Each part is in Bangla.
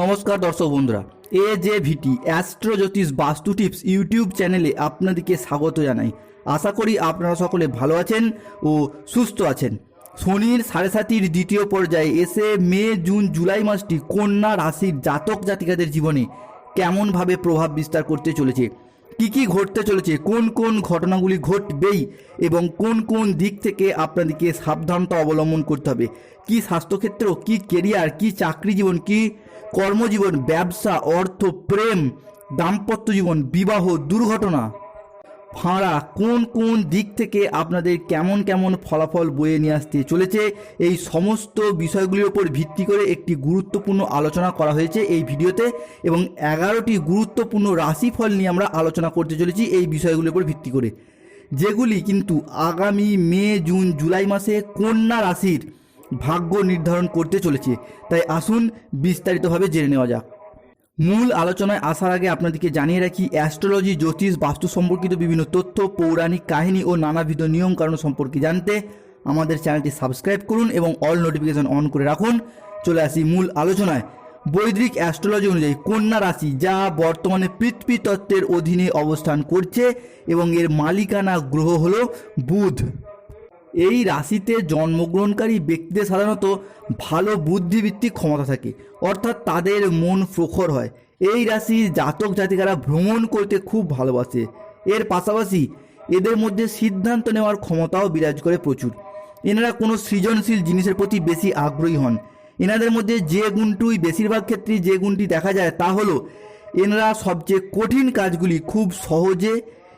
নমস্কার দর্শক বন্ধুরা এ জে ভিটি অ্যাস্ট্রো জ্যোতিষ বাস্তু টিপস ইউটিউব চ্যানেলে আপনাদেরকে স্বাগত জানাই। আশা করি আপনারা সকলে ভালো আছেন ও সুস্থ আছেন। শনির সাড়ে সাতির দ্বিতীয় পর্যায়ে এসে মে, জুন, জুলাই মাসটি কন্যা রাশির জাতক জাতিকাদের জীবনে কেমনভাবে প্রভাব বিস্তার করতে চলেছে? কি কি ঘটতে চলেছে? কোন কোন ঘটনাগুলি ঘটবেই? এবং কোন কোন দিক থেকে আপনাদেরকে সাবধানতা অবলম্বন করতে হবে? কি স্বাস্থ্যক্ষেত্র, কি কেরিয়ার কি চাকরি জীবন, কি কর্মজীবন, ব্যবসা, অর্থ, প্রেম, দাম্পত্য জীবন, বিবাহ, দুর্ঘটনা? ফাঁড়া কোন কোন দিক থেকে আপনাদের কেমন কেমন ফলাফল বয়ে নিয়ে আসতে চলেছে, এই সমস্ত বিষয়গুলির ওপর ভিত্তি করে একটি গুরুত্বপূর্ণ আলোচনা করা হয়েছে এই ভিডিওতে এবং এগারোটি গুরুত্বপূর্ণ রাশিফল নিয়ে আমরা আলোচনা করতে চলেছি এই বিষয়গুলির উপর ভিত্তি করে। যেগুলি কিন্তু আগামী মে, জুন, জুলাই মাসে কন্যা রাশির ভাগ্য নির্ধারণ করতে চলেছে। তাই আসুন বিস্তারিতভাবে জেনে নেওয়া যাক। মূল আলোচনায় আসার আগে আপনাদেরকে জানিয়ে রাখি, অ্যাস্ট্রোলজি, জ্যোতিষ, বাস্তু সম্পর্কিত বিভিন্ন তথ্য, পৌরাণিক কাহিনী ও নানাবিধ নিয়ম কারণ সম্পর্কে জানতে আমাদের চ্যানেলটি সাবস্ক্রাইব করুন এবং অল নোটিফিকেশন অন করে রাখুন। চলে আসি মূল আলোচনায়। বৈদিক অ্যাস্ট্রোলজি অনুযায়ী কন্যা রাশি যা বর্তমানে পৃথ্বী তত্ত্বের অধীনে অবস্থান করছে এবং এর মালিকানা গ্রহ হল বুধ। এই রাশিতে জন্মগ্রহণকারী ব্যক্তিদের সাধারণত ভালো বুদ্ধিভিত্তিক ক্ষমতা থাকে, অর্থাৎ তাদের মন প্রখর হয়। এই রাশির জাতক জাতিকারা ভ্রমণ করতে খুব ভালোবাসে। এর পাশাপাশি এদের মধ্যে সিদ্ধান্ত নেওয়ার ক্ষমতাও বিরাজ করে প্রচুর। এনারা কোনো সৃজনশীল জিনিসের প্রতি বেশি আগ্রহী হন। এনাদের মধ্যে যে গুণটুই বেশিরভাগ ক্ষেত্রেই যে গুণটি দেখা যায় তা হলো, এনারা সবচেয়ে কঠিন কাজগুলি খুব সহজে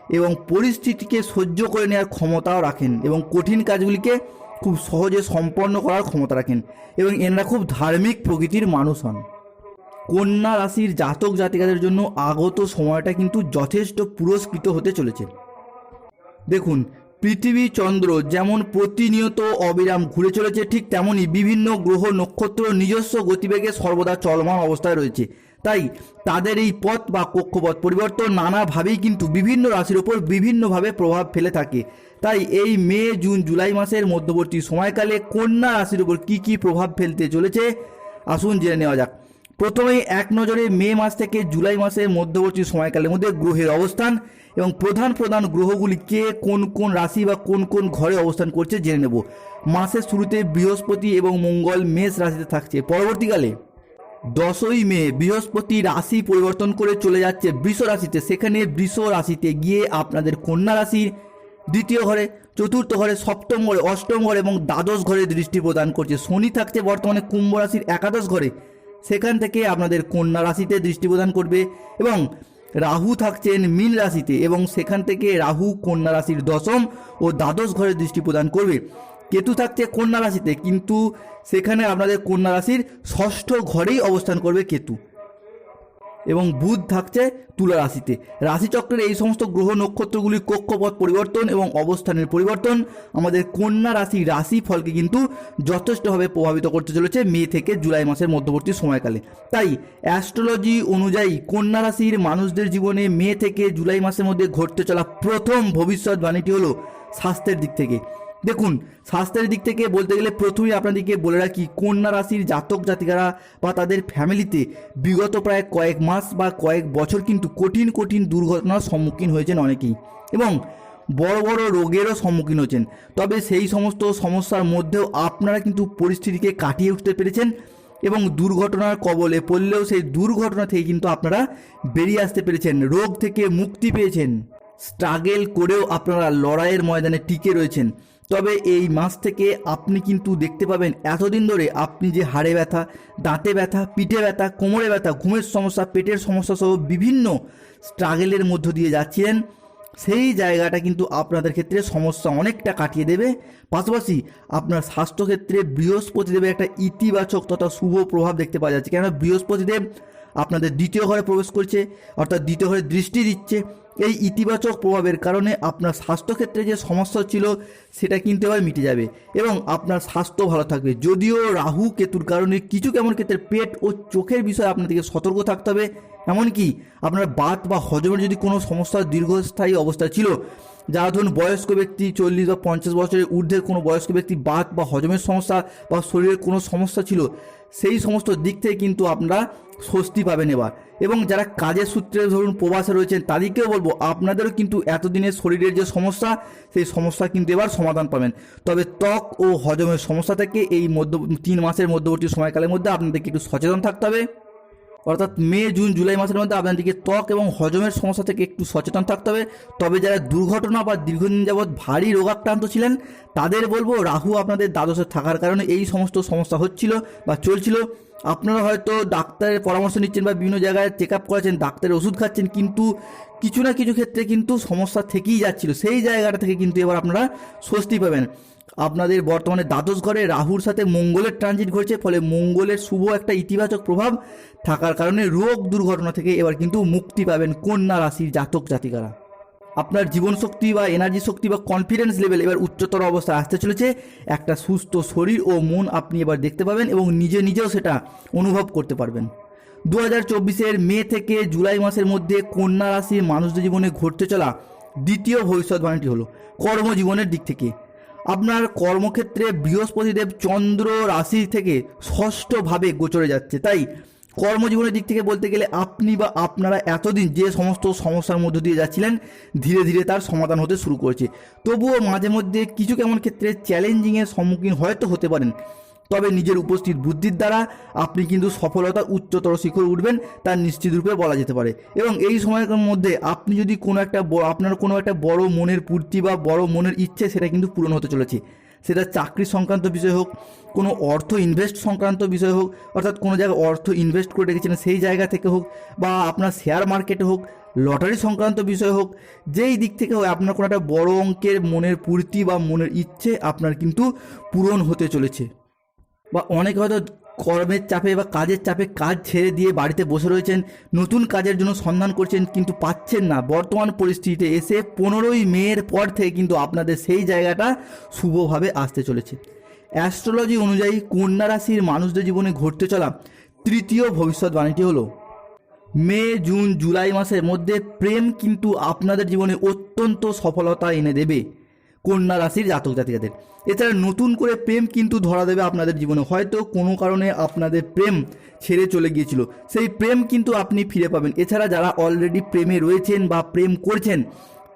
এবং পরিস্থিতিকে সহ্য করে নেওয়ার ক্ষমতাও রাখেন এবং কঠিন কাজগুলিকে খুব সহজে সম্পন্ন করার ক্ষমতা রাখেন এবং এনারা খুব ধার্মিক প্রকৃতির মানুষ হন। কন্যা রাশির জাতক জাতিকাদের জন্য আগত সময়টা কিন্তু যথেষ্ট পুরস্কৃত হতে চলেছে। দেখুন, পৃথিবী চন্দ্র যেমন প্রতিনিয়ত অবিরাম ঘুরে চলেছে, ঠিক তেমনই বিভিন্ন গ্রহ নক্ষত্র নিজস্ব গতিবেগে সর্বদা চলমান অবস্থায় রয়েছে। তাই তাদের এই পথ বা কক্ষপথ পরিবর্তন নানাভাবেই কিন্তু বিভিন্ন রাশির ওপর বিভিন্নভাবে প্রভাব ফেলে থাকে। তাই এই মে, জুন, জুলাই মাসের মধ্যবর্তী সময়কালে কন্যা রাশির উপর কী কী প্রভাব ফেলতে চলেছে? আসুন জেনে নেওয়া যাক। প্রথমেই এক নজরে মে মাস থেকে জুলাই মাসের মধ্যবর্তী সময়কালের মধ্যে গ্রহের অবস্থান এবং প্রধান প্রধান গ্রহগুলি কে, কোন কোন রাশি বা কোন কোন ঘরে অবস্থান করছে জেনে নেব। মাসের শুরুতে বৃহস্পতি এবং মঙ্গল মেষ রাশিতে থাকছে। পরবর্তীকালে দশই মে বৃহস্পতি রাশি পরিবর্তন করে চলে যাচ্ছে বৃষ রাশিতে। সেখানে বৃষ রাশিতে গিয়ে আপনাদের কন্যা রাশির দ্বিতীয় ঘরে, চতুর্থ ঘরে, সপ্তম ঘরে, অষ্টম ঘরে এবং দ্বাদশ ঘরে দৃষ্টি প্রদান করছে। শনি থাকছে বর্তমানে কুম্ভ রাশির একাদশ ঘরে। সেখান থেকে আপনাদের কন্যা রাশিতে দৃষ্টি প্রদান করবে এবং রাহু থাকছেন মীন রাশিতে এবং সেখান থেকে রাহু কন্যা রাশির দশম ও দ্বাদশ ঘরে দৃষ্টি প্রদান করবে। কেতু থাকছে কন্যা রাশিতে, কিন্তু সেখানে আপনাদের কন্যা রাশির ষষ্ঠ ঘরেই অবস্থান করবে কেতু। এবং বুধ থাকছে তুলা রাশিতে। রাশিচক্রের এই সমস্ত গ্রহ নক্ষত্রগুলির কক্ষপথ পরিবর্তন এবং অবস্থানের পরিবর্তন আমাদের কন্যা রাশি রাশি ফলকে কিন্তু যথেষ্টভাবে প্রভাবিত করতে চলেছে মে থেকে জুলাই মাসের মধ্যবর্তী সময়কালে। তাই অ্যাস্ট্রোলজি অনুযায়ী কন্যা রাশির মানুষদের জীবনে মে থেকে জুলাই মাসের মধ্যে ঘটতে চলা প্রথম ভবিষ্যৎবাণীটি হলো স্বাস্থ্যের দিক থেকে। দেখুন, স্বাস্থ্যের দিক থেকে বলতে গেলে প্রথমেই আপনাদেরকে বলে রাখি, কন্যা রাশির জাতক জাতিকারা বা তাদের ফ্যামিলিতে বিগত প্রায় কয়েক মাস বা কয়েক বছর কিন্তু কঠিন কঠিন দুর্ঘটনার সম্মুখীন হয়েছেন অনেকেই এবং বড় বড় রোগেরও সম্মুখীন হচ্ছেন তবে সেই সমস্ত সমস্যার মধ্যেও আপনারা কিন্তু পরিস্থিতিকে কাটিয়ে উঠতে পেরেছেন এবং দুর্ঘটনার কবলে পড়লেও সেই দুর্ঘটনা থেকে কিন্তু আপনারা বেরিয়ে আসতে পেরেছেন, রোগ থেকে মুক্তি পেয়েছেন। স্ট্রাগেল করেও আপনারা লড়াইয়ের ময়দানে টিকে রয়েছেন। তবে এই মাস থেকে আপনি কিন্তু দেখতে পাবেন এতদিন ধরে আপনি যে হাড়ে ব্যথা, দাঁতে ব্যথা, পিঠে ব্যথা, কোমরে ব্যথা, ঘুমের সমস্যা, পেটের সমস্যা সহ বিভিন্ন স্ট্রাগেলের মধ্য দিয়ে যাচ্ছিলেন, সেই জায়গাটা কিন্তু আপনাদের ক্ষেত্রে সমস্যা অনেকটা কাটিয়ে দেবে। পাশাপাশি আপনার স্বাস্থ্যক্ষেত্রে বৃহস্পতিদেবের একটা ইতিবাচক তথা শুভ প্রভাব দেখতে পাওয়া যাচ্ছে। কেননা বৃহস্পতিদেব আপনাদের দ্বিতীয় ঘরে প্রবেশ করছে, অর্থাৎ দ্বিতীয় ঘরে দৃষ্টি দিচ্ছে এই ইতিবাচক প্রভাবের কারণে আপনার স্বাস্থ্যক্ষেত্রে যে সমস্যা ছিল, সেটা কিন্তু এবার মিটে যাবে এবং আপনার স্বাস্থ্য ভালো থাকবে। যদিও রাহু কেতুর কারণে কিছু কেমন ক্ষেত্রে পেট ও চোখের বিষয়ে আপনাদেরকে সতর্ক থাকতে হবে। এমনকি আপনার বাত বা হজমের যদি কোনো সমস্যা দীর্ঘস্থায়ী অবস্থা ছিল যারা ধরুন বয়স্ক ব্যক্তি চল্লিশ বা পঞ্চাশ বছরের ঊর্ধ্বের কোনো বয়স্ক ব্যক্তি বাত বা হজমের সমস্যা বা শরীরের কোনো সমস্যা ছিল, সেই সমস্ত দিক থেকে কিন্তু আপনারা স্বস্তি পাবেন এবার। এবং যারা কাজের সূত্রে ধরুন প্রবাসে রয়েছেন, তাদেরকেও বলব, আপনাদেরও কিন্তু এতদিনের শরীরের যে সমস্যা, সেই সমস্যা কিন্তু এবার সমাধান পাবেন। তবে ত্বক ও হজমের সমস্যা থেকে এই মধ্য, তিন মাসের মধ্যবর্তী সময়কালের মধ্যে আপনাদেরকে একটু সচেতন থাকতে হবে। অর্থাৎ মে, জুন, জুলাই মাসের মধ্যে আপনাদেরকে ত্বক এবং হজমের সমস্যা থেকে একটু সচেতন থাকতে হবে। তবে যারা দুর্ঘটনা বা দীর্ঘদিন যাবৎ ভারী রোগাক্রান্ত ছিলেন, তাদের বলব, রাহু আপনাদের দ্বাদশে থাকার কারণে এই সমস্ত সমস্যা হচ্ছিল বা চলছিল। আপনারা হয়তো ডাক্তারের পরামর্শ নিচ্ছেন বা বিভিন্ন জায়গায় চেক আপ করেছেন ডাক্তারের ওষুধ খাচ্ছেন, কিন্তু কিছু না কিছু ক্ষেত্রে কিন্তু সমস্যা থেকেই যাচ্ছিল। সেই জায়গাটা থেকে কিন্তু এবার আপনারা স্বস্তি পাবেন। আপনাদের বর্তমানে দ্বাদশ ঘরে রাহুর সাথে মঙ্গলের ট্রানজিট ঘটছে, ফলে মঙ্গলের শুভ একটা ইতিবাচক প্রভাব থাকার কারণে রোগ দুর্ঘটনা থেকে এবার কিন্তু মুক্তি পাবেন কন্যা রাশির জাতক জাতিকারা। আপনার জীবন শক্তি বা এনার্জি শক্তি বা কনফিডেন্স লেভেল এবার উচ্চতর অবস্থায় আসতে চলেছে। একটা সুস্থ শরীর ও মন আপনি এবার দেখতে পাবেন এবং নিজে নিজেও সেটা অনুভব করতে পারবেন। দু হাজার চব্বিশের মে থেকে জুলাই মাসের মধ্যে কন্যা রাশির মানুষদের জীবনে ঘটতে চলা দ্বিতীয় ভবিষ্যৎবাণীটি হলো কর্মজীবনের দিক থেকে। আপনার কর্মক্ষেত্রে বৃহস্পতিদেব চন্দ্র রাশি থেকে ষষ্ঠভাবে গোচরে যাচ্ছে। তাই কর্মজীবনের দিক থেকে বলতে গেলে আপনি বা আপনারা এতদিন যে সমস্ত সমস্যার মধ্য দিয়ে যাচ্ছিলেন, ধীরে ধীরে তার সমাধান হতে শুরু করেছে। তবুও মাঝে মধ্যে কিছু কেমন ক্ষেত্রে চ্যালেঞ্জিংয়ের সম্মুখীন হয়তো হতে পারেন। তবে নিজের উপস্থিত বুদ্ধির দ্বারা আপনি কিন্তু সফলতার উচ্চতর শিখরে উঠবেন তার নিশ্চিত রূপে বলা যেতে পারে। এবং এই সময়ের মধ্যে আপনি যদি কোনো একটা আপনার কোনো একটা বড় মনের পূর্তি বা বড় মনের ইচ্ছে সেটা কিন্তু পূরণ হতে চলেছে। সেটা চাকরি সংক্রান্ত বিষয় হোক, কোনো অর্থ ইনভেস্ট সংক্রান্ত বিষয় হোক, অর্থাৎ কোনো জায়গায় অর্থ ইনভেস্ট করে রেখেছেন সেই জায়গা থেকে হোক বা আপনার শেয়ার মার্কেটে হোক লটারি সংক্রান্ত বিষয় হোক, যেই দিক থেকে হোক আপনার কোনো একটা বড় অঙ্কের মনের পূর্তি বা মনের ইচ্ছে আপনার কিন্তু পূরণ হতে চলেছে। বা অনেকে হয়তো কর্মের চাপে বা কাজের চাপে কাজ ছেড়ে দিয়ে বাড়িতে বসে রয়েছেন, নতুন কাজের জন্য সন্ধান করছেন কিন্তু পাচ্ছেন না। বর্তমান পরিস্থিতিতে এসে পনেরোই মেয়ের পর থেকে কিন্তু আপনাদের সেই জায়গাটা শুভভাবে আসতে চলেছে। অ্যাস্ট্রোলজি অনুযায়ী কন্যা রাশির মানুষদের জীবনে ঘটতে চলা তৃতীয় ভবিষ্যৎবাণীটি হলো, মে, জুন, জুলাই মাসের মধ্যে প্রেম কিন্তু আপনাদের জীবনে অত্যন্ত সফলতা এনে দেবে। কন্যা রাশির জাতক জাতিকাদের। এছাড়া নতুন করে প্রেম কিন্তু ধরা দেবে আপনাদের জীবনে। হয়তো কোনো কারণে আপনাদের প্রেম ছেড়ে চলে গিয়েছিল। সেই প্রেম কিন্তু আপনি ফিরে পাবেন। এছাড়া যারা অলরেডি প্রেমে রয়েছেন বা প্রেম করছেন,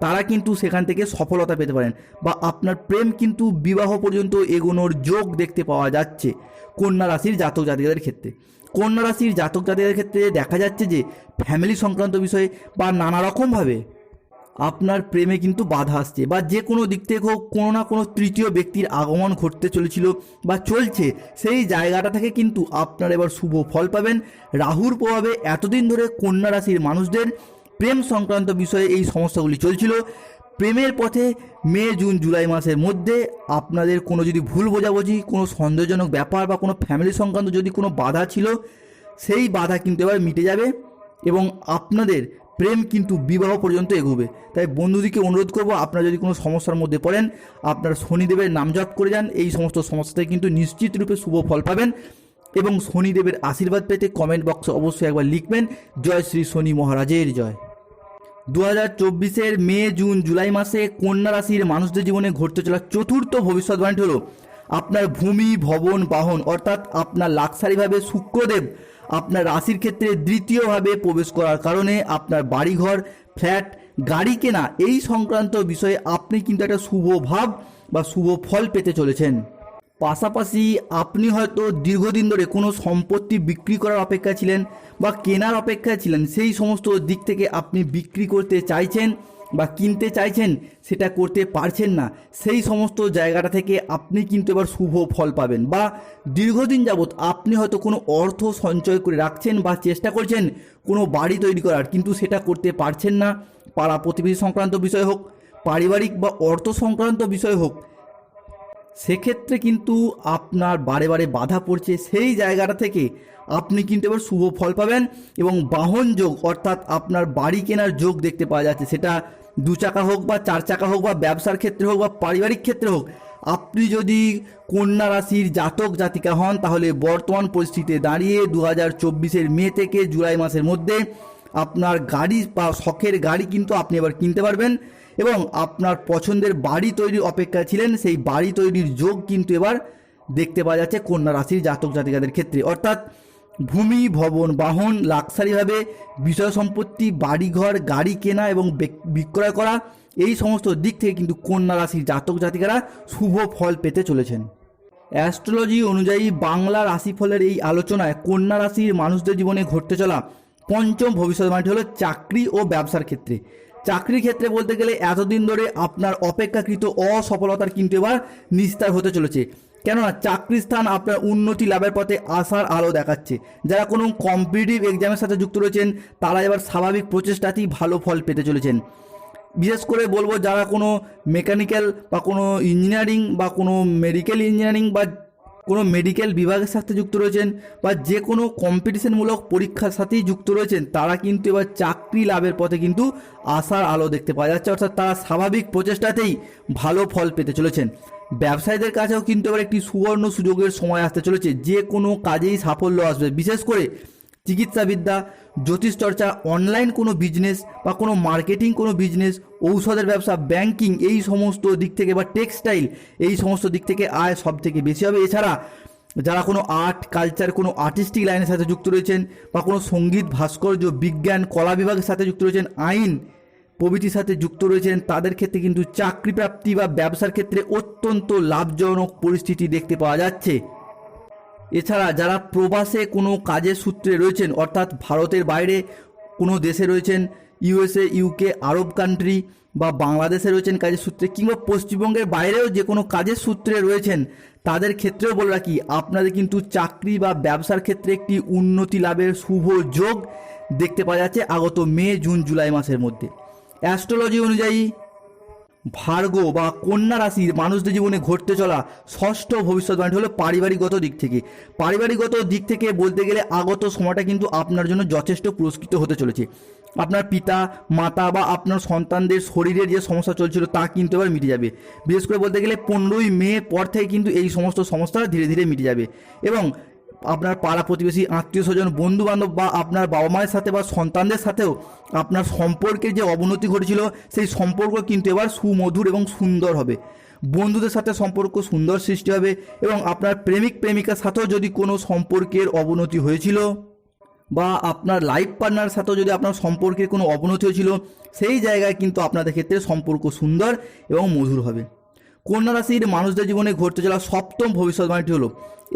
তারা কিন্তু সেখান থেকে সফলতা পেতে পারেন বা আপনার প্রেম কিন্তু বিবাহ পর্যন্ত এগোনোর যোগ দেখতে পাওয়া যাচ্ছে কন্যা রাশির জাতক জাতিকাদের ক্ষেত্রে। কন্যা রাশির জাতক জাতিকাদের ক্ষেত্রে দেখা যাচ্ছে যে ফ্যামিলি সংক্রান্ত বিষয়ে বা নানা রকমভাবে আপনার প্রেমে কিন্তু বাধা আসছে বা যে কোনো দিক থেকে হোক, কোনো না কোনো তৃতীয় ব্যক্তির আগমন ঘটতে চলেছিল বা চলছে, সেই জায়গাটা থেকে কিন্তু আপনার এবার শুভ ফল পাবেন। রাহুর প্রভাবে এতদিন ধরে কন্যা রাশির মানুষদের প্রেম সংক্রান্ত বিষয়ে এই সমস্যাগুলি চলছিল। প্রেমের পথে মে, জুন, জুলাই মাসের মধ্যে আপনাদের কোনো যদি ভুল বোঝাবুঝি, কোনো সন্দেহজনক ব্যাপার বা কোনো ফ্যামিলি সংক্রান্ত যদি কোনো বাধা ছিল, সেই বাধা কিন্তু এবার মিটে যাবে এবং আপনাদের প্রেম কিন্তু বিবাহ পর্যন্ত এগোবে। তাই বন্ধুদিকে অনুরোধ করব, আপনারা যদি কোনো সমস্যার মধ্যে পড়েন, আপনার শনিদেবের নাম জপ করে যান। এই সমস্ত সমস্যা থেকে কিন্তু নিশ্চিত রূপে শুভ ফল পাবেন এবং শনিদেবের আশীর্বাদ পেতে কমেন্ট বক্সে অবশ্যই একবার লিখবেন, জয় শ্রী শনি মহারাজের জয়। দু হাজার চব্বিশের মে, জুন, জুলাই মাসে কন্যা রাশির মানুষদের জীবনে ঘটতে চলা চতুর্থ ভবিষ্যৎবাণীটি হলো, আপনার ভূমি, ভবন, বাহন, অর্থাৎ আপনার লাক্সারিভাবে শুক্রদেব আপনার রাশির ক্ষেত্রে দ্বিতীয়ভাবে প্রবেশ করার কারণে আপনার বাড়িঘর, ফ্ল্যাট, গাড়ি কেনা এই সংক্রান্ত বিষয়ে আপনি কিন্তু একটা শুভ ভাব বা শুভ ফল পেতে চলেছেন। পাশাপাশি আপনি হয়তো দীর্ঘদিন ধরে কোনো সম্পত্তি বিক্রি করার অপেক্ষা ছিলেন বা কেনার অপেক্ষায় ছিলেন, সেই সমস্ত দিক থেকে আপনি বিক্রি করতে চাইছেন। বা কিনতে চাইছেন, সেটা করতে পারছেন না, সেই সমস্ত জায়গাটা থেকে আপনি কিন্তু এবার শুভ ফল পাবেন। বা দীর্ঘদিন যাবৎ আপনি হয়তো কোনো অর্থ সঞ্চয় করে রাখছেন বা চেষ্টা করছেন কোনো বাড়ি তৈরি করার, কিন্তু সেটা করতে পারছেন না। পাড়া প্রতিবেশী সংক্রান্ত বিষয় হোক, পারিবারিক বা অর্থ সংক্রান্ত বিষয় হোক, সেক্ষেত্রে কিন্তু আপনার বারে বারে বাধা পড়ছে। সেই জায়গাটা থেকে আপনি কিন্তু এবার শুভ ফল পাবেন এবং বাহন যোগ, অর্থাৎ আপনার বাড়ি কেনার যোগ দেখতে পাওয়া যাচ্ছে। সেটা দু চাকা হোক বা চার চাকা হোক বা ব্যবসার ক্ষেত্রে হোক বা পারিবারিক ক্ষেত্রে হোক, আপনি যদি কন্যা রাশির জাতক, জাতিকা হন, তাহলে বর্তমান পরিস্থিতিতে দাঁড়িয়ে দু হাজার চব্বিশের মে থেকে জুলাই মাসের মধ্যে আপনার গাড়ি বা শখের গাড়ি কিন্তু আপনি এবার কিনতে পারবেন এবং আপনার পছন্দের বাড়ি তৈরির অপেক্ষা ছিলেন, সেই বাড়ি তৈরির যোগ কিন্তু এবার দেখতে পাওয়া যাচ্ছে কন্যা রাশির জাতক, জাতিকাদের ক্ষেত্রে। অর্থাৎ ভূমি, ভবন, বাহন, লাক্সারিভাবে বিষয় সম্পত্তি, বাড়িঘর, গাড়ি কেনা এবং বিক্রয় করা, এই সমস্ত দিক থেকে কিন্তু কন্যা রাশির জাতক জাতিকারা শুভ ফল পেতে চলেছেন। অ্যাস্ট্রোলজি অনুযায়ী বাংলা রাশিফলের এই আলোচনায় কন্যা রাশির মানুষদের জীবনে ঘটতে চলা পঞ্চম ভবিষ্যৎবাণীটি হলো চাকরি ও ব্যবসার ক্ষেত্রে। চাকরির ক্ষেত্রে বলতে গেলে এতদিন ধরে আপনার অপেক্ষাকৃত অসফলতার কিন্তু এবার নিস্তার হতে চলেছে। কেননা চাকরির স্থান আপনার উন্নতি লাভের পথে আসার আলো দেখাচ্ছে। যারা কোনো কম্পিটিটিভ এক্সামের সাথে যুক্ত রয়েছেন, তারা এবার স্বাভাবিক প্রচেষ্টাতেই ভালো ফল পেতে চলেছেন। বিশেষ করে বলব যারা কোনো মেকানিক্যাল বা কোনো ইঞ্জিনিয়ারিং বা কোনো মেডিকেল ইঞ্জিনিয়ারিং বা কোনো মেডিকেল বিভাগের সাথে যুক্ত রয়েছেন বা যে কোনো কম্পিটিশনমূলক পরীক্ষার সাথেই যুক্ত রয়েছেন, তারা কিন্তু এবার চাকরি লাভের পথে কিন্তু আশার আলো দেখতে পাওয়া যাচ্ছে। অর্থাৎ তারা স্বাভাবিক প্রচেষ্টাতেই ভালো ফল পেতে চলেছেন। ব্যবসায়ীদের কাছেও কিন্তু এবার একটি সুবর্ণ সুযোগের সময় আসতে চলেছে। যে কোনো কাজেই সাফল্য আসবে। বিশেষ করে চিকিৎসাবিদ্যা, জ্যোতিষচর্চা, অনলাইন কোনো বিজনেস বা কোনো মার্কেটিং কোনো বিজনেস, ঔষধের ব্যবসা, ব্যাংকিং এই সমস্ত দিক থেকে বা টেক্সটাইল এই সমস্ত দিক থেকে আয় সব থেকে বেশি হবে। এছাড়া যারা কোনো আর্ট, কালচার, কোনো আর্টিস্টিক লাইনের সাথে যুক্ত রয়েছেন বা কোনো সংগীত, ভাস্কর্য, বিজ্ঞান, কলা বিভাগের সাথে যুক্ত রয়েছেন, আইন প্রভৃতির সাথে যুক্ত রয়েছেন, তাদের ক্ষেত্রে কিন্তু চাকরি প্রাপ্তি বা ব্যবসার ক্ষেত্রে অত্যন্ত লাভজনক পরিস্থিতি দেখতে পাওয়া যাচ্ছে। এছাড়া যারা প্রবাসে কোনো কাজের সূত্রে রয়েছেন, অর্থাৎ ভারতের বাইরে কোনো দেশে রয়েছেন, ইউএসএ, ইউকে, আরব কান্ট্রি বা বাংলাদেশে রয়েছেন কাজের সূত্রে, কিংবা পশ্চিমবঙ্গের বাইরেও যে কোনো কাজের সূত্রে রয়েছেন, তাদের ক্ষেত্রেও বলে রাখি, আপনাদের কিন্তু চাকরি বা ব্যবসার ক্ষেত্রে একটি উন্নতি লাভের শুভ যোগ দেখতে পাওয়া যাচ্ছে আগত মে, জুন, জুলাই মাসের মধ্যে। অ্যাস্ট্রোলজি অনুযায়ী ভার্গ বা কন্যা রাশির মানুষদের জীবনে ঘটতে চলা ষষ্ঠ ভবিষ্যৎবাণী হলো পারিবারিকগত দিক থেকে। পারিবারিকগত দিক থেকে বলতে গেলে আগত সময়টা কিন্তু আপনার জন্য যথেষ্ট পুরস্কৃত হতে চলেছে। আপনার পিতা, মাতা বা আপনার সন্তানদের শরীরের যে সমস্যা চলছিল তা কিন্তু এবার মিটে যাবে। বিশেষ করে বলতে গেলে পনেরোই মে পর থেকে কিন্তু এই সমস্ত সমস্যা ধীরে ধীরে মিটে যাবে। এবং আপনার পাড়া প্রতিবেশী, আত্মীয় স্বজন বন্ধু বান্ধব বা আপনার বাবা মায়ের সাথে বা সন্তানদের সাথেও আপনার সম্পর্কের যে অবনতি ঘটেছিল, সেই সম্পর্ক কিন্তু এবার সুমধুর এবং সুন্দর হবে। বন্ধুদের সাথে সম্পর্ক সুন্দর সৃষ্টি হবে এবং আপনার প্রেমিক, প্রেমিকার সাথেও যদি কোনো সম্পর্কের অবনতি হয়েছিল বা আপনার লাইফ পার্টনার সাথেও যদি আপনার সম্পর্কের কোনো অবনতি হয়েছিল, সেই জায়গায় কিন্তু আপনাদের ক্ষেত্রে সম্পর্ক সুন্দর এবং মধুর হবে। কন্যা রাশির মানুষদের জীবনে ঘটতে চলা সপ্তম ভবিষ্যৎবাণীটি হলো,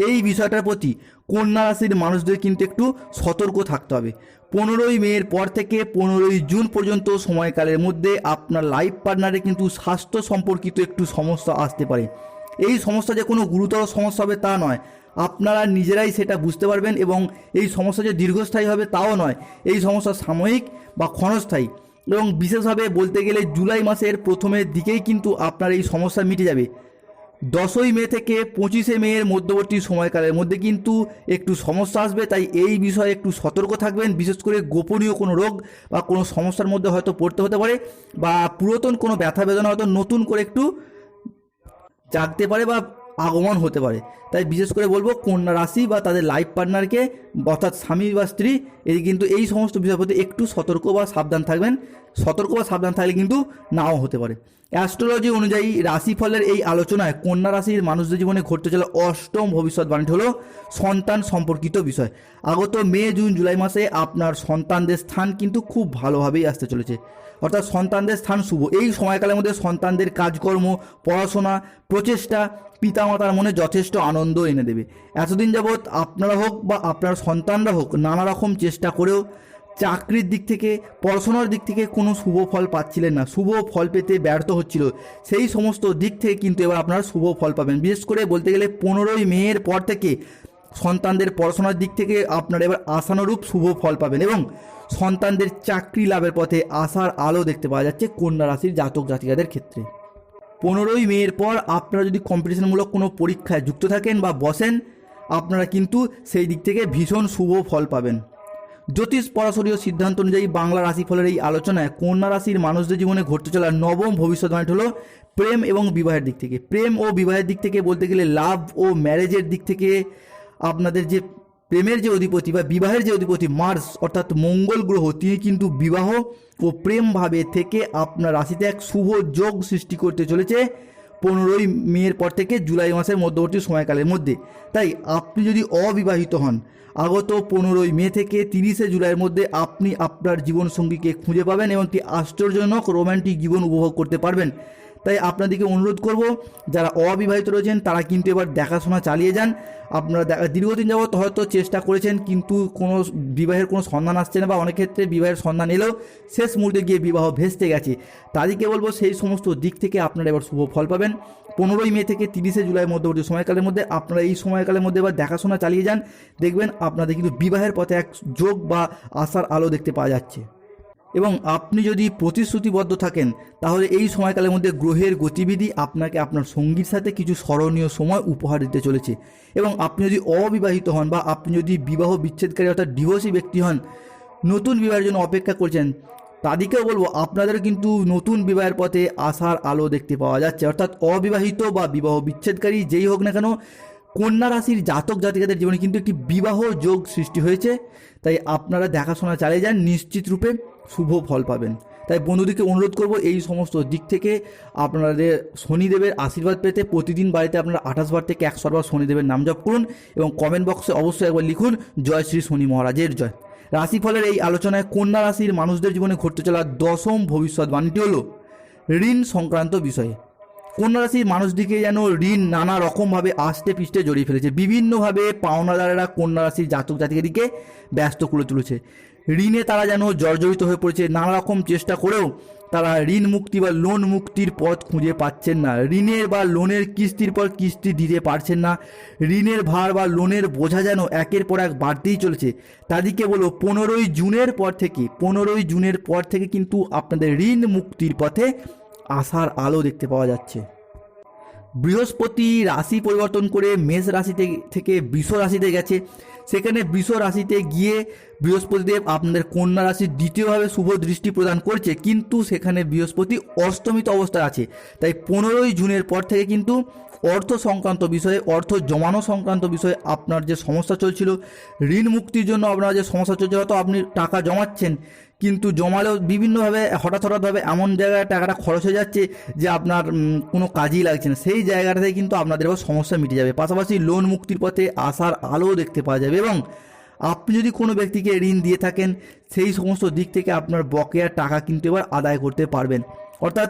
এই বিষয়টার প্রতি কন্যা রাশির মানুষদের কিন্তু একটু সতর্ক থাকতে হবে। পনেরোই মের পর থেকে পনেরোই জুন পর্যন্ত সময়কালের মধ্যে আপনার লাইফ পার্টনারে কিন্তু স্বাস্থ্য সম্পর্কিত একটু সমস্যা আসতে পারে। এই সমস্যা যে কোনো গুরুতর সমস্যা হবে তা নয়। আপনারা নিজেরাই সেটা বুঝতে পারবেন এবং এই সমস্যা যে দীর্ঘস্থায়ী হবে তাও নয়। এই সমস্যা সাময়িক বা ক্ষণস্থায়ী। এবং বিশেষভাবে বলতে গেলে জুলাই মাসের প্রথমের দিকেই কিন্তু আপনার এই সমস্যা মিটে যাবে। দশই মে থেকে পঁচিশে মে এর মধ্যবর্তী সময়কালের মধ্যে কিন্তু একটু সমস্যা আসবে, তাই এই বিষয়ে একটু সতর্ক থাকবেন। বিশেষ করে গোপনীয় কোনো রোগ বা কোনো সমস্যার মধ্যে হয়তো পড়তে হতে পারে বা পুরাতন কোনো ব্যথা বেদনা হয়তো নতুন করে একটু জাগতে পারে বা আগমন হতে পারে। তাই বিশেষ করে বলব, কন্যা রাশি বা তাদের লাইফ পার্টনারকে অর্থাৎ স্বামী বা স্ত্রী এই কিন্তু এই সমস্ত বিষয়ের প্রতি একটু সতর্ক বা সাবধান থাকবেন। সতর্ক বা সাবধান থাকলে কিন্তু নাও হতে পারে। অ্যাস্ট্রোলজি অনুযায়ী রাশিফলের এই আলোচনায় কন্যা রাশির মানুষদের জীবনে ঘটতে চলা অষ্টম ভবিষ্যৎবাণীটি হলো সন্তান সম্পর্কিত বিষয়। আগত মে, জুন, জুলাই মাসে আপনার সন্তানদের স্থান কিন্তু খুব ভালোভাবেই আসতে চলেছে। অর্থাৎ সন্তানদের স্থান শুভ। এই সময়কালের মধ্যে সন্তানদের কাজকর্ম, পড়াশোনা, প্রচেষ্টা পিতামাতার মনে যথেষ্ট আনন্দ এনে দেবে। এতদিন যাবৎ আপনারা হোক বা আপনার সন্তানরা হোক নানা রকম চেষ্টা করেও চাকরির দিক থেকে, পড়াশোনার দিক থেকে কোনো শুভ ফল পাচ্ছিলেন না। শুভ ফল পেতে ব্যর্থ হচ্ছিল। সেই সমস্ত দিক থেকে কিন্তু এবার আপনারা শুভ ফল পাবেন। বিশেষ করে বলতে গেলে পনেরোই মেয়ের পর থেকে সন্তানদের পড়াশোনার দিক থেকে আপনারা এবার আশানুরূপ শুভ ফল পাবেন এবং সন্তানদের চাকরি লাভের পথে আসার আলো দেখতে পাওয়া যাচ্ছে কন্যা রাশির জাতক জাতিকাদের ক্ষেত্রে। পনেরোই মেয়ের পর আপনারা যদি কম্পিটিশনমূলক কোনো পরীক্ষায় যুক্ত থাকেন বা বসেন, আপনারা কিন্তু সেই দিক থেকে ভীষণ শুভ ফল পাবেন। জ্যোতিষ পরাশরীয় সিদ্ধান্ত অনুযায়ী বাংলা রাশিফলের এই আলোচনায় কন্যা রাশির মানুষদের জীবনে ঘটতে চলা নবম ভবিষ্যৎবাণী হলো প্রেম এবং বিবাহের দিক থেকে। প্রেম ও বিবাহের দিক থেকে বলতে গেলে লাভ ও ম্যারেজের দিক থেকে আপনাদের যে প্রেমের যে অধিপতি বা বিবাহের যে অধিপতি মার্স, অর্থাৎ মঙ্গল গ্রহ, তিনি কিন্তু বিবাহ ও প্রেমভাবে থেকে আপনার রাশিতে এক শুভ যোগ সৃষ্টি করতে চলেছে পনেরোই মেয়ের পর থেকে জুলাই মাসের মধ্যবর্তী সময়কালের মধ্যে। তাই আপনি যদি অবিবাহিত হন, আগত পনেরোই মে থেকে তিরিশে জুলাইয়ের মধ্যে আপনি আপনার জীবনসঙ্গীকে খুঁজে পাবেন এবং একটি আশ্চর্যজনক রোমান্টিক জীবন উপভোগ করতে পারবেন। তাই আপনাদেরকে অনুরোধ করব, যারা অবিবাহিত রয়েছেন, তারা কিন্তু এবার দেখাশোনা চালিয়ে যান। আপনারা দীর্ঘদিন যাবত হয়তো চেষ্টা করেছেন, কিন্তু কোনো বিবাহের কোনো সন্ধান আসছে না বা অনেক ক্ষেত্রে বিবাহের সন্ধান এলেও শেষ মুহূর্তে গিয়ে বিবাহ ভেস্তে গেছে। তাদেরকে বলব, সেই সমস্ত দিক থেকে আপনারা এবার শুভ ফল পাবেন। পনেরোই মে থেকে তিরিশে জুলাই মধ্যবর্তী সময়কালের মধ্যে আপনারা এই সময়কালের মধ্যে এবার দেখাশোনা চালিয়ে যান। দেখবেন আপনাদের কিন্তু বিবাহের পথে এক যোগ বা আশার আলো দেখতে পাওয়া যাচ্ছে। এবং আপনি যদি প্রতিশ্রুতিবদ্ধ থাকেন, তাহলে এই সময়কালের মধ্যে গ্রহের গতিবিধি আপনাকে আপনার সঙ্গীর সাথে কিছু স্মরণীয় সময় উপহার দিতে চলেছে। এবং আপনি যদি অবিবাহিত হন বা আপনি যদি বিবাহ বিচ্ছেদকারী অর্থাৎ ডিভোর্সি ব্যক্তি হন, নতুন বিবাহের জন্য অপেক্ষা করছেন, তাদেরকেও বলব, আপনাদের কিন্তু নতুন বিবাহের পথে আসার আলো দেখতে পাওয়া যাচ্ছে। অর্থাৎ অবিবাহিত বা বিবাহ বিচ্ছেদকারী যেই হোক না কেন, কন্যা রাশির জাতক জাতিকাদের জীবনে কিন্তু একটি বিবাহ যোগ সৃষ্টি হয়েছে। তাই আপনারা দেখাশোনা চালিয়ে যান নিশ্চিত রূপে। শুভ ফল পাবেন। তাই বন্ধুদেরকে অনুরোধ করব এই সমস্ত দিক থেকে আপনাদের শনিদেবের আশীর্বাদ পেতে প্রতিদিন বাড়িতে আপনারা আঠাশ বার থেকে একশো বার শনিদেবের নাম জপ করুন এবং কমেন্ট বক্সে অবশ্যই একবার লিখুন, জয় শ্রী শনি মহারাজের জয়। রাশিফলের এই আলোচনায় কন্যা রাশির মানুষদের জীবনে ঘটতে চলা দশম ভবিষ্যৎবাণীটি হলো ঋণ সংক্রান্ত বিষয়ে। কন্যা রাশির মানুষদিকে যেন ঋণ নানা রকমভাবে আষ্টে পিষ্টে জড়িয়ে ফেলেছে। বিভিন্নভাবে পাওনাদারেরা কন্যা রাশির জাতক জাতিকাদিকে ব্যস্ত করে তুলেছে। ঋণে তারা যেন জর্জরিত হয়ে পড়েছে। নানা রকম চেষ্টা করেও তারা ঋণ মুক্তি বা লোন মুক্তির পথ খুঁজে পাচ্ছেন না। ঋণের বা লোনের কিস্তির পর কিস্তি দিতে পারছেন না। ঋণের ভার বা লোনের বোঝা যেন একের পর এক বাড়তেই চলেছে। তাদেরকে বলো, পনেরোই জুনের পর থেকে, পনেরোই জুনের পর থেকে কিন্তু আপনাদের ঋণ মুক্তির পথে আশার আলো দেখতে পাওয়া যাচ্ছে। বৃহস্পতি রাশি পরিবর্তন করে মেষ রাশিতে থেকে বৃষ রাশিতে গেছে। সেখানে বৃষ রাশিতে গিয়ে বৃহস্পতিদেব আপনাদের কন্যা রাশির দ্বিতীয়ভাবে শুভ দৃষ্টি প্রদান করছে। কিন্তু সেখানে বৃহস্পতি অষ্টমিত অবস্থায় আছে। তাই পনেরোই জুনের পর থেকে কিন্তু অর্থ সংক্রান্ত বিষয়ে, অর্থ জমানো সংক্রান্ত বিষয়ে আপনার যে সমস্যা চলছিল, ঋণ মুক্তির জন্য আপনার যে সমস্যা চলছিল, হয়তো আপনি টাকা জমাচ্ছেন, কিন্তু জমালেও বিভিন্নভাবে, হঠাৎ হঠাৎভাবে এমন জায়গায় টাকাটা খরচ হয়ে যাচ্ছে যে আপনার কোনো কাজই লাগছে না। সেই জায়গাটাতে কিন্তু আপনাদের এবার সমস্যা মিটে যাবে। পাশাপাশি লোন মুক্তির পথে আসার আলো দেখতে পাওয়া যাবে এবং আপনি যদি কোনো ব্যক্তিকে ঋণ দিয়ে থাকেন, সেই সমস্ত দিক থেকে আপনার বকেয়া টাকা কিন্তু এবার আদায় করতে পারবেন। অর্থাৎ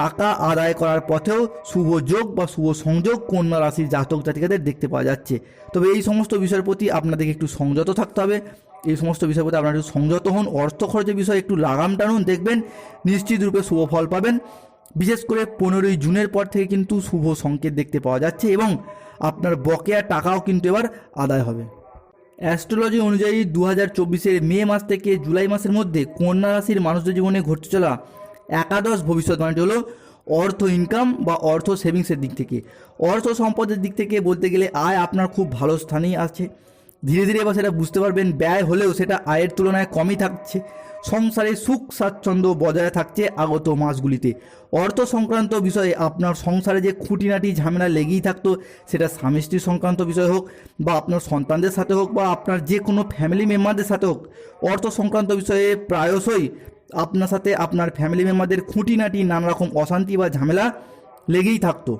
টাকা আদায় করার পথেও শুভ যোগ বা শুভ সংযোগ কন্যা রাশির জাতক জাতিকাদের দেখতে পাওয়া যাচ্ছে। তবে এই সমস্ত বিষয়ের প্রতি আপনাদেরকে একটু সংযত থাকতে হবে। এই সমস্ত বিষয়ের প্রতি আপনারা একটু সংযত হন, অর্থ খরচের বিষয়ে একটু লাগাম টানুন, দেখবেন নিশ্চিত রূপে শুভ ফল পাবেন। বিশেষ করে পনেরোই জুনের পর থেকে কিন্তু শুভ সংকেত দেখতে পাওয়া যাচ্ছে এবং আপনার বকেয়া টাকাও কিন্তু এবার আদায় হবে। অ্যাস্ট্রোলজি অনুযায়ী দু হাজার চব্বিশের মে মাস থেকে জুলাই মাসের মধ্যে কন্যা রাশির মানুষদের জীবনে ঘটতে চলা একাদশ ভবিষ্যৎবাণীটি হলো অর্থ ইনকাম বা অর্থ সেভিংসের দিক থেকে। অর্থ সম্পদের দিক থেকে বলতে গেলে আয় আপনার খুব ভালো স্থানেই আছে। ধীরে ধীরে এবার সেটা বুঝতে পারবেন, ব্যয় হলেও সেটা আয়ের তুলনায় কমই থাকছে। সংসারে সুখ, স্বাচ্ছন্দ্য বজায় থাকছে আগত মাসগুলিতে। অর্থ সংক্রান্ত বিষয়ে আপনার সংসারে যে খুঁটিনাটি ঝামেলা লেগেই থাকতো, সেটা স্বামী স্ত্রী সংক্রান্ত বিষয় হোক বা আপনার সন্তানদের সাথে হোক বা আপনার যে কোনো ফ্যামিলি মেম্বারদের সাথে হোক, অর্থ সংক্রান্ত বিষয়ে প্রায়শই আপনার সাথে আপনার ফ্যামিলি মেম্বারদের খুঁটিনাটি নানা রকম অশান্তি বা ঝামেলা লেগেই থাকতো।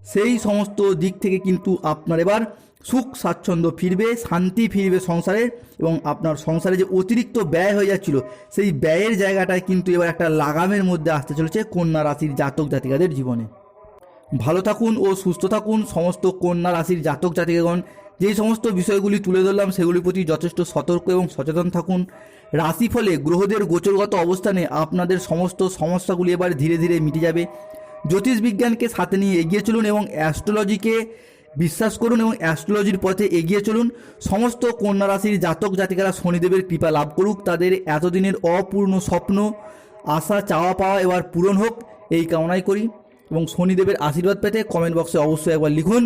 সেই সমস্ত দিক থেকে কিন্তু আপনার এবার সুখ, স্বাচ্ছন্দ্য ফিরবে, শান্তি ফিরবে সংসারে এবং আপনার সংসারে যে অতিরিক্ত ব্যয় হয়ে যাচ্ছিল, সেই ব্যয়ের জায়গাটায় কিন্তু এবার একটা লাগামের মধ্যে আসতে চলেছে কন্যা রাশির জাতক জাতিকাদের জীবনে। ভালো থাকুন ও সুস্থ থাকুন, সমস্ত কন্যা রাশির জাতক জাতিকাগণ যেই সমস্ত বিষয়গুলি তুলে ধরলাম, সেগুলির প্রতি যথেষ্ট সতর্ক এবং সচেতন থাকুন। রাশিফলে গ্রহদের গোচরগত অবস্থানে আপনাদের সমস্ত সমস্যাগুলি এবার ধীরে ধীরে মিটে যাবে। জ্যোতিষ বিজ্ঞানকে সাথে নিয়ে এগিয়ে চলুন এবং অ্যাস্ট্রোলজিকে বিশ্বাস করুন এবং অ্যাস্ট্রোলজির পথে এগিয়ে চলুন। সমস্ত কন্যা রাশির জাতক জাতিকারা শনিদেবের কৃপা লাভ করুক। তাদের এতদিনের অপূর্ণ স্বপ্ন, আশা, চাওয়া পাওয়া এবার পূরণ হোক, এই কামনাই করি। এবং শনিদেবের আশীর্বাদ পেতে কমেন্ট বক্সে অবশ্যই একবার লিখুন।